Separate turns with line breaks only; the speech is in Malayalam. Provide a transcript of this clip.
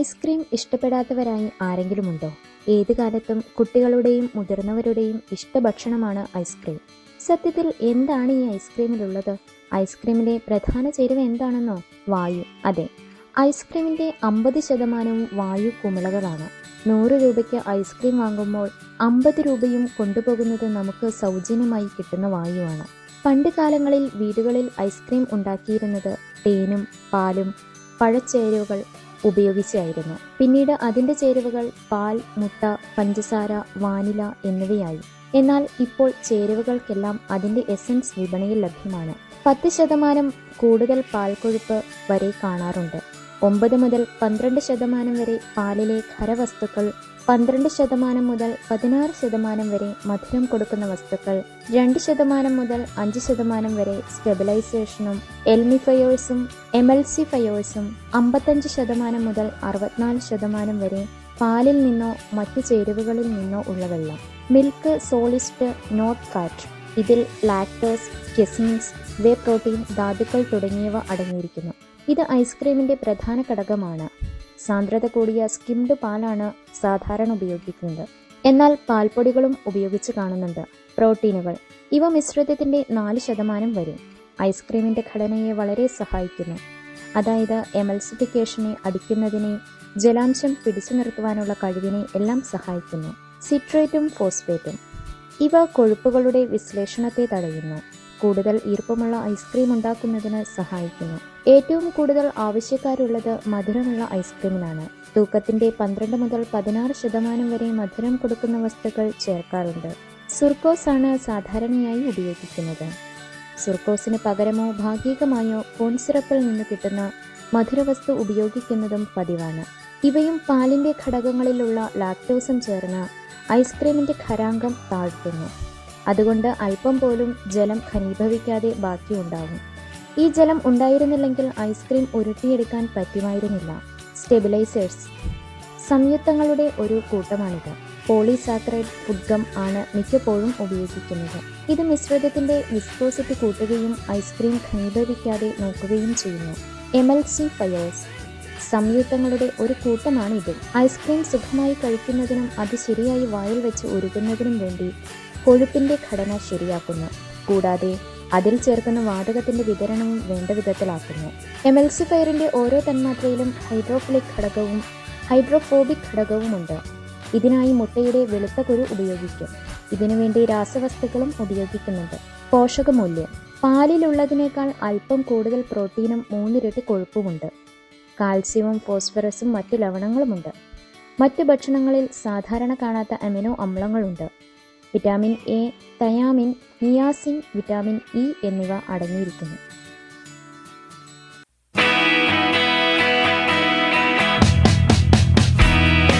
ഐസ്ക്രീം ഇഷ്ടപ്പെടാത്തവരായി ആരെങ്കിലുമുണ്ടോ? ഏത് കാലത്തും കുട്ടികളുടെയും മുതിർന്നവരുടെയും ഇഷ്ടഭക്ഷണമാണ് ഐസ്ക്രീം. സത്യത്തിൽ എന്താണ് ഈ ഐസ്ക്രീമിലുള്ളത്? ഐസ്ക്രീമിന്റെ പ്രധാന ചേരുവ എന്താണെന്നോ? വായു. അതെ. ഐസ്ക്രീമിന്റെ അമ്പത് ശതമാനവും വായു കുമിളകളാണ്. നൂറ് രൂപയ്ക്ക് ഐസ്ക്രീം വാങ്ങുമ്പോൾ അമ്പത് രൂപയും കൊണ്ടുപോകുന്നത് നമുക്ക് സൗജന്യമായി കിട്ടുന്ന വായുവാണ്. പണ്ട് കാലങ്ങളിൽ വീടുകളിൽ ഐസ്ക്രീം ഉണ്ടാക്കിയിരുന്നത് തേനും പാലും പഴച്ചേരുവകൾ ഉപയോഗിച്ചായിരുന്നു. പിന്നീട് അതിന്റെ ചേരുവകൾ പാൽ മുട്ട പഞ്ചസാര വാനില എന്നിവയായി. എന്നാൽ ഇപ്പോൾ ചേരുവകൾക്കെല്ലാം അതിന്റെ എസൻസ് വിപണിയിൽ ലഭ്യമാണ്. പത്ത് ശതമാനം കൂടുതൽ പാൽ കൊഴുപ്പ് വരെ കാണാറുണ്ട്. ഒമ്പത് മുതൽ പന്ത്രണ്ട് ശതമാനം വരെ പാലിലെ ഖരവസ്തുക്കൾ പന്ത്രണ്ട് ശതമാനം മുതൽ പതിനാറ് ശതമാനം വരെ മധുരം കൊടുക്കുന്ന വസ്തുക്കൾ രണ്ട് ശതമാനം മുതൽ അഞ്ച് ശതമാനം വരെ സ്റ്റെബിലൈസേഷനും എൽമിഫയേഴ്സും എമൽസിഫയേഴ്സും അമ്പത്തഞ്ച് ശതമാനം മുതൽ അറുപത്തിനാല് ശതമാനം വരെ പാലിൽ നിന്നോ മറ്റു ചേരുവകളിൽ നിന്നോ ഉള്ള വെള്ളം. മിൽക്ക് സോളിസ്റ്റ് നോട്ട് ഫാറ്റ് ഇതിൽ ലാക്ടോസ് കെസിൻസ് വേ പ്രോട്ടീൻ ധാതുക്കൾ തുടങ്ങിയവ അടങ്ങിയിരിക്കുന്നു. ഇത് ഐസ്ക്രീമിന്റെ പ്രധാന ഘടകമാണ്. സാന്ദ്രത കൂടിയ സ്കിംഡ് പാലാണ് സാധാരണ ഉപയോഗിക്കുന്നത്. എന്നാൽ പാൽപ്പൊടികളും ഉപയോഗിച്ച് കാണുന്നുണ്ട്. പ്രോട്ടീനുകൾ. ഇവ മിശ്രിതത്തിന്റെ നാല് ശതമാനം വരും. ഐസ്ക്രീമിന്റെ ഘടനയെ വളരെ സഹായിക്കുന്നു. അതായത് എമൽസിഫിക്കേഷനെ അടിക്കുന്നതിനെ ജലാംശം പിടിച്ചു നിർത്തുവാനുള്ള കഴിവിനെ എല്ലാം സഹായിക്കുന്നു. സിട്രേറ്റും ഫോസ്ഫേറ്റും ഇവ കൊഴുപ്പുകളുടെ വിശ്ലേഷണത്തെ തടയുന്നു. കൂടുതൽ ഈർപ്പമുള്ള ഐസ്ക്രീം ഉണ്ടാക്കുന്നതിന് സഹായിക്കുന്നു. ഏറ്റവും കൂടുതൽ ആവശ്യക്കാരുള്ളത് മധുരമുള്ള ഐസ്ക്രീമിനാണ്. തൂക്കത്തിന്റെ പന്ത്രണ്ട് മുതൽ പതിനാറ് ശതമാനം വരെ മധുരം കൊടുക്കുന്ന വസ്തുക്കൾ ചേർക്കാറുണ്ട്. സുർക്കോസ് ആണ് സാധാരണയായി ഉപയോഗിക്കുന്നത്. സുർക്കോസിന് പകരമോ ഭാഗികമായോ കോൺ സിറപ്പിൽ നിന്ന് കിട്ടുന്ന മധുരവസ്തു ഉപയോഗിക്കുന്നതും പതിവാണ്. ഇവയും പാലിന്റെ ഘടകങ്ങളിലുള്ള ലാക്ടോസും ചേർന്ന് ഐസ്ക്രീമിന്റെ ഖരാങ്കം താഴ്ത്തുന്നു. അതുകൊണ്ട് അല്പം പോലും ജലം ഘനീഭവിക്കാതെ ബാക്കിയുണ്ടാവും. ഈ ജലം ഉണ്ടായിരുന്നില്ലെങ്കിൽ ഐസ്ക്രീം ഉരുട്ടിയെടുക്കാൻ പറ്റുമായിരുന്നില്ല. സ്റ്റെബിലൈസേഴ്സ്. സംയുക്തങ്ങളുടെ ഒരു കൂട്ടമാണിത്. പോളിസാക്രൈഡ് ഫുഡ്ഗം ആണ് മിക്കപ്പോഴും ഉപയോഗിക്കുന്നത്. ഇത് മിശ്രിതത്തിന്റെ വിസ്കോസിറ്റി കൂട്ടുകയും ഐസ്ക്രീം ഖനീഭവിക്കാതെ നോക്കുകയും ചെയ്യുന്നു. M L C fires. സംയുക്തങ്ങളുടെ ഒരു കൂട്ടമാണ് ഇത് ഐസ്ക്രീം സുഖമായി കഴിക്കുന്നതിനും അത് ശരിയായി വായിൽ വെച്ച് ഉരുകുന്നതിനും വേണ്ടി കൊഴുപ്പിന്റെ ഘടന ശരിയാക്കുന്നു. കൂടാതെ അതിൽ ചേർക്കുന്ന വാതകത്തിന്റെ വിതരണവും വേണ്ട വിധത്തിലാക്കുന്നു. എമൽസിഫയറിന്റെ ഓരോ തന്മാത്രയിലും ഹൈഡ്രോഫിലിക് ഘടകവും ഹൈഡ്രോഫോബിക് ഘടകവുമുണ്ട്. ഇതിനായി മുട്ടയുടെ വെളുത്ത കുരു ഉപയോഗിക്കും. ഇതിനുവേണ്ടി രാസവസ്തുക്കളും ഉപയോഗിക്കുന്നുണ്ട്. പോഷകമൂല്യം. പാലിലുള്ളതിനേക്കാൾ അല്പം കൂടുതൽ പ്രോട്ടീനും മൂന്നിരട്ടി കൊഴുപ്പുമുണ്ട്. കാൽസ്യവും ഫോസ്ഫറസും മറ്റു ലവണങ്ങളുമുണ്ട്. മറ്റു ഭക്ഷണങ്ങളിൽ സാധാരണ കാണാത്ത amino അമ്ലങ്ങളുണ്ട്. Vitamin A thiamine niacin vitamin E എന്നിവ അടങ്ങിയിരിക്കുന്നു.